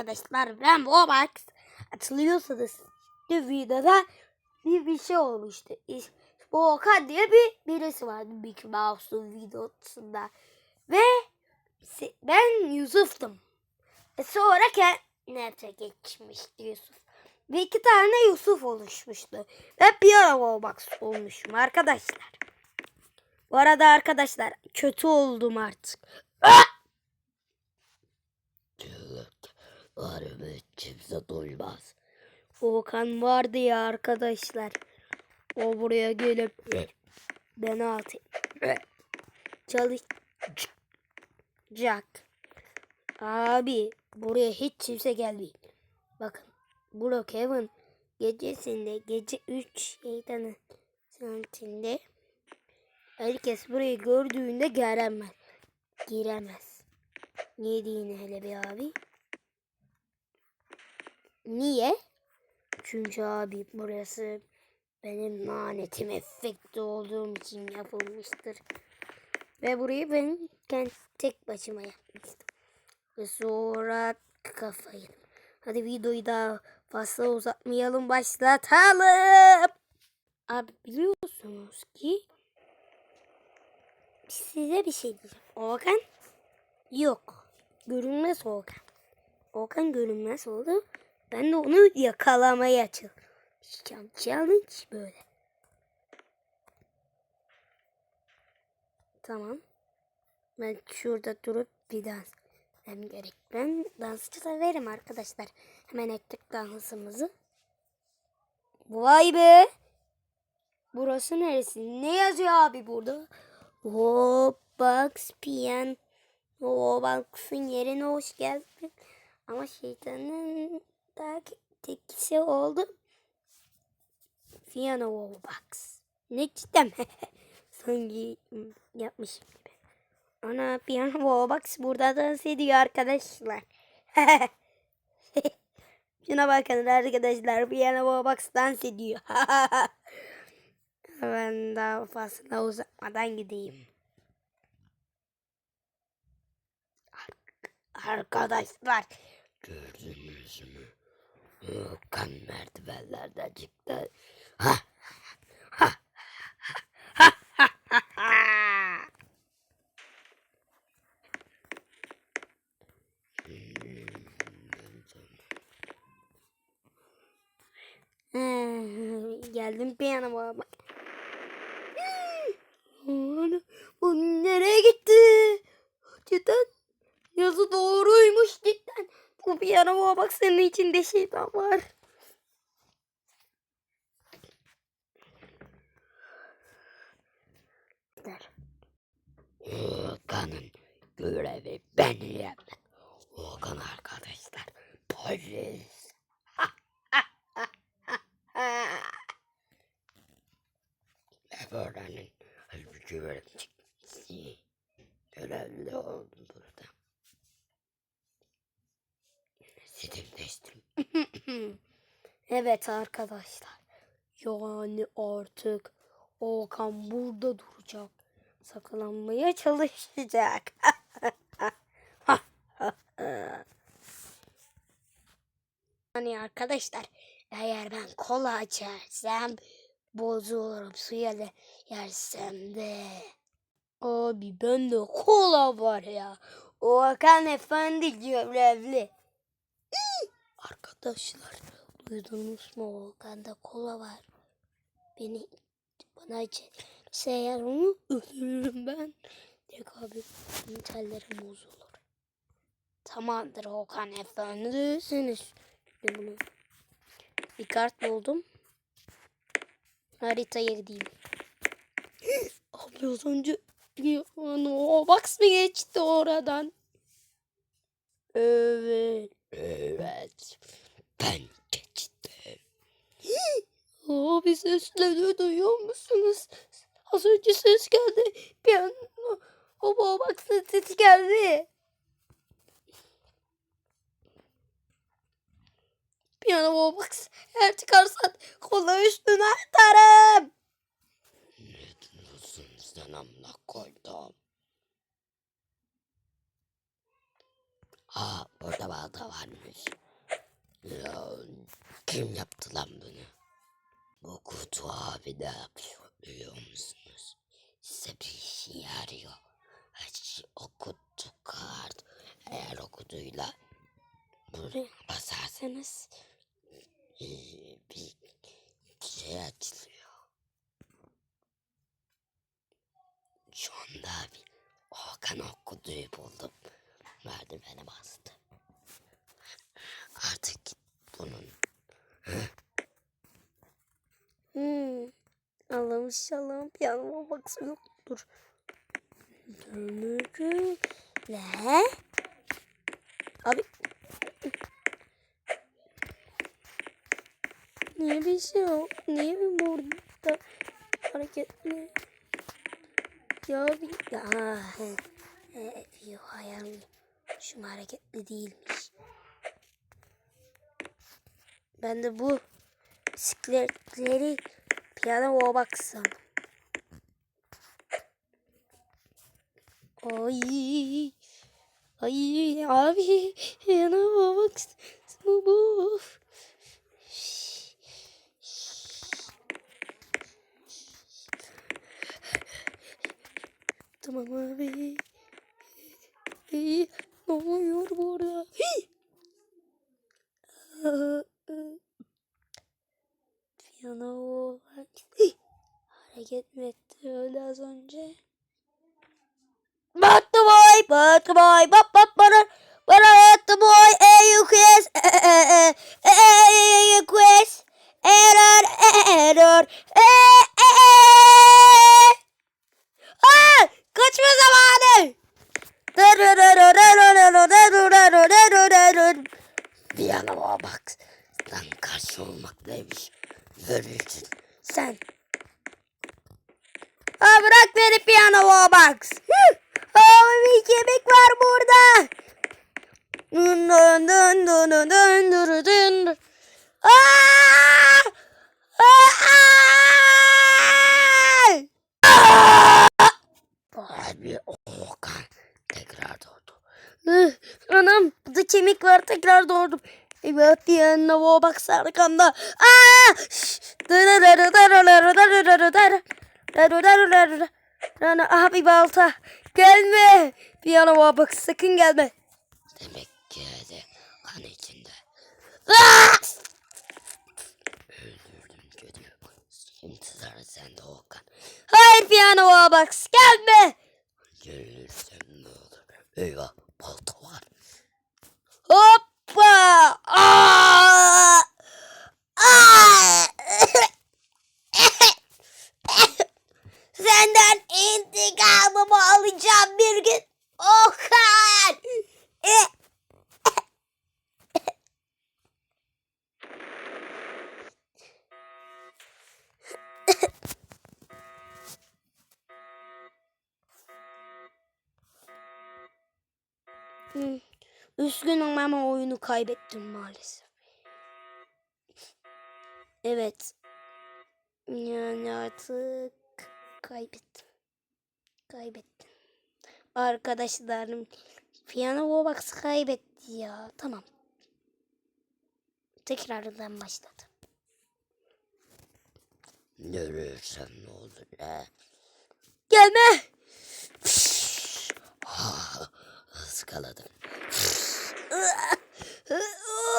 arkadaşlar ben Roblox hatırlıyorsanız bir videoda bir, bir şey olmuştu. İş- Bu Okan diye bir birisi vardı Mickey Mouse'un videosunda. Ve ben Yusuf'tum. E sonra kendine geçmişti Yusuf. Ve iki tane Yusuf oluşmuştu. Ve ara Roblox olmuşum arkadaşlar. Bu arada arkadaşlar kötü oldum artık. Çığlıklarımı kimse duymaz. Okan vardı ya arkadaşlar. O buraya gelip beni atayım. Çalışacak. Abi buraya hiç kimse gelmiyor. Bakın Brookhaven gecesinde gece 3 şeytanı saatinde herkes burayı gördüğünde giremez. Giremez. Niye diyeyim hele bir abi? Niye? Çünkü abi burası benim lanetim efekti olduğum için yapılmıştır. Ve burayı ben kendi tek başıma yapmıştım. Ve sonra kafayı. Hadi videoyu daha fazla uzatmayalım başlatalım. Abi biliyorsunuz ki size bir şey diyeceğim. Okan yok. Görünmez Okan. Okan görünmez oldu. Ben de onu yakalamaya çalışacağım. Challenge böyle. Tamam. Ben şurada durup bir dans etmem gerek. Ben dansçı severim arkadaşlar. Hemen ettik dansımızı. Vay be. Burası neresi? Ne yazıyor abi burada? Roblox Pian. Roblox'un yerine hoş geldin. Ama şeytanın da tekisi oldu. Piano Roblox. Ne cidden Sanki yapmışım gibi. Ana Piano Roblox burada dans ediyor arkadaşlar. Şuna bakın arkadaşlar. Piano Roblox dans ediyor. ben daha fazla uzatmadan gideyim. Arkadaşlar gördünüz mü? Kan merdivenlerden çıktı. Ha, ha, ha, ha, ha, ha. Geldim piyanoma bak. Bu nereye gitti? Cidden yazı doğruymuş cidden. Bu piyanoma bak senin içinde şeytan var. Der. Okan'ın görevi beni yemek. Okan arkadaşlar polis. Evet arkadaşlar. Yani artık Okan burada duracak. Saklanmaya çalışacak. hani arkadaşlar eğer ben kola içersem bozulurum suya da yersem de. Abi bende kola var ya. Okan efendi görevli. Arkadaşlar duydunuz mu Okan'da kola var. Beni bana içerse eğer onu öldürürüm ben. Direkt abi tellerim bozulur. Tamamdır Okan efendisiniz. Şimdi bunu bir kart buldum. Haritaya gideyim. Abi az önce o box mı geçti oradan? Evet. Evet. Ben. Abi sesleri duyuyor musunuz? Az önce ses geldi. Bir an o o box'ın sesi geldi. Piyano box. Eğer çıkarsan kola üstüne atarım. Diyorsun sen amına koydum? Aa burada balta varmış. Ya, kim yaptı lan bunu? Bu kutu abi ne yapıyor biliyor musunuz? Size bir işe yarıyor. Hiç o kart. Eğer o kutuyla buraya basarsanız eee, bir şey açılıyor. Şu anda abi Hakan o kutuyu buldum. Merdivene bastı. Artık bunun Hmm. Allah'ım Allah'ım piyanoma baksa yoktur. Dönürüm. Ne? Abi. Niye bir şey yok? Niye bir burada hareketli? Ya bir... Ya. He, yok hayal. Şu hareketli değilmiş. Ben de bu bisikletleri piyano baksam. Ay. Ay abi piyano baksana bu. Tamam abi. Ay, ne oluyor burada? Aa, hayatta boy. Bap bap bana. Bana hayatta boy. E yukues. E e e e yukues. Error. Error. E e e. Aa, kaçma zamanı. Bir yana bak. Lan karşı olmak neymiş? Görürsün. Sen. Ha bırak beni piyano box. Hı büyük yemek var burada. Dın dın dın dın dın dın dın dın. Aa! Aa! Abi Okan tekrar doğdu. Anam burada kemik var tekrar doğdum. Evet diyen o bak sarkanda. Aa! Aha bir balta. Gelme. Piyano box sakın gelme. Demek de kan içinde. Aa! Öldürdüm kötü. Şimdi sıra sende Okan. Hayır piyano box gelme. Görürsem ne olur. Eyvah balta var. Hoppa. Aa! Aa! Senden intikamımı alacağım bir gün. Okan. Hmm, Üzgünüm ama oyunu kaybettim maalesef. Evet. Yani artık kaybettim. Kaybettim. Arkadaşlarım Piyano Box kaybetti ya. Tamam. Tekrardan başladı. Görürsem ne olur he. Gelme. Iskaladım.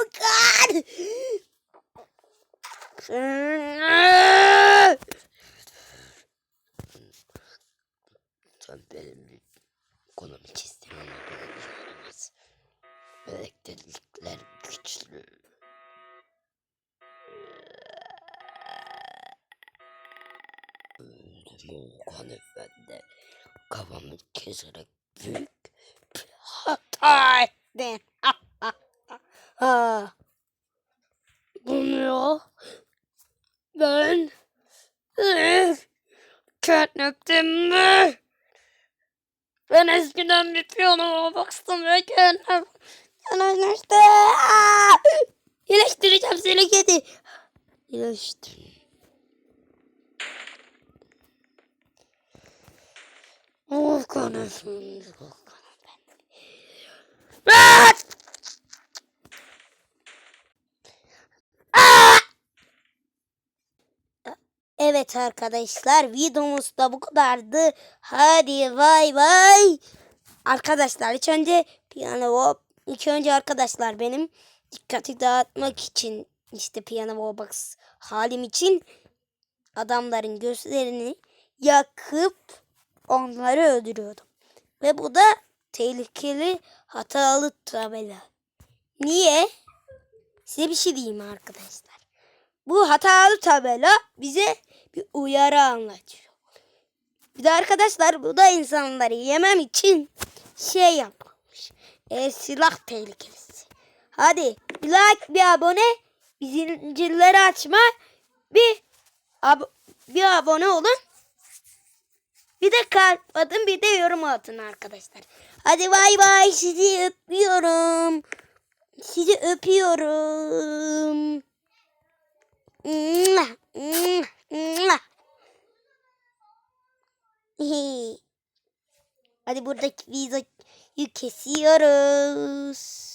Okan. Sen benim bir konumu çizdin ama böyle. Elektrikler güçlü. Öldüm Okan Efendi. Kafamı keserek büyük den. Bunu ben kendim mi? Ben eskiden bir piyanoya baktım ve kendim oynaştı. İyileştireceğim seni kedi. İyileştir. Volkan efendi bak. Evet arkadaşlar videomuz da bu kadardı. Hadi bay bay. Arkadaşlar ilk önce piyano ilk önce arkadaşlar benim dikkati dağıtmak için işte piyano box halim için adamların gözlerini yakıp onları öldürüyordum. Ve bu da tehlikeli hatalı tabela. Niye? Size bir şey diyeyim arkadaşlar. Bu hatalı tabela bize bir uyarı anlatıyor. Bir de arkadaşlar bu da insanları yemem için şey yapılmış. E, silah tehlikelisi. Hadi bir like bir abone bir zincirleri açma bir ab- bir abone olun. Bir de kalp atın bir de yorum atın arkadaşlar. Hadi bay bay sizi öpüyorum. Sizi öpüyorum. Hadi buradaki videoyu kesiyoruz.